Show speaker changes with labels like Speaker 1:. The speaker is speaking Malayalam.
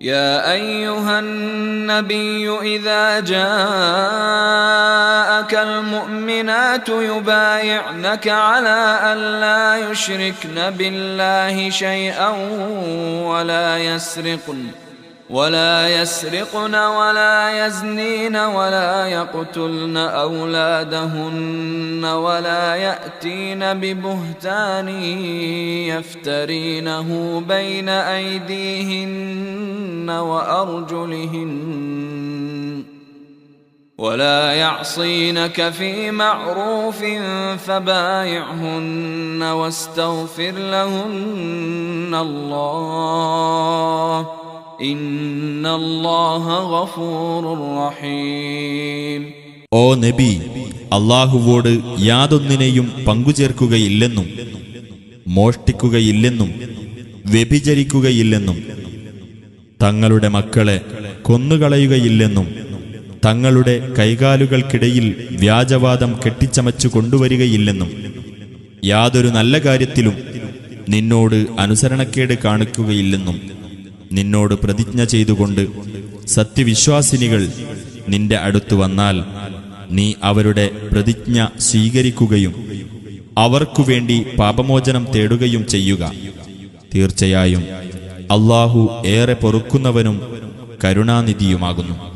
Speaker 1: يا ايها النبي اذا جاءك المؤمنات يبايعنك على ان لا يشركن بالله شيئا ولا يسرقن ولا يسرقن ولا يزنين ولا يقتلن اولادهن ولا ياتين ببهتان يفترينه بين ايديهن وأرجلهن ولا يعصينك في معروف فبايعهن واستغفر لهن الله إن الله غفور رحيم
Speaker 2: ഓ നബി അള്ളാഹുവോട് യാതൊന്നിനെയും പങ്കുചേർക്കുകയില്ലെന്നും മോഷ്ടിക്കുകയില്ലെന്നും വ്യഭിചരിക്കുകയില്ലെന്നും തങ്ങളുടെ മക്കളെ കൊന്നുകളയുകയില്ലെന്നും തങ്ങളുടെ കൈകാലുകൾക്കിടയിൽ വ്യാജവാദം കെട്ടിച്ചമച്ചു കൊണ്ടുവരികയില്ലെന്നും യാതൊരു നല്ല കാര്യത്തിലും നിന്നോട് അനുസരണക്കേട് കാണിക്കുകയില്ലെന്നും നിന്നോട് പ്രതിജ്ഞ ചെയ്തുകൊണ്ട് സത്യവിശ്വാസിനികൾ നിന്റെ അടുത്തു വന്നാൽ നീ അവരുടെ പ്രതിജ്ഞ സ്വീകരിക്കുകയും അവർക്കുവേണ്ടി പാപമോചനം തേടുകയും ചെയ്യുക തീർച്ചയായും അള്ളാഹു ഏറെ പൊറുക്കുന്നവനും കരുണാനിധിയുമാകുന്നു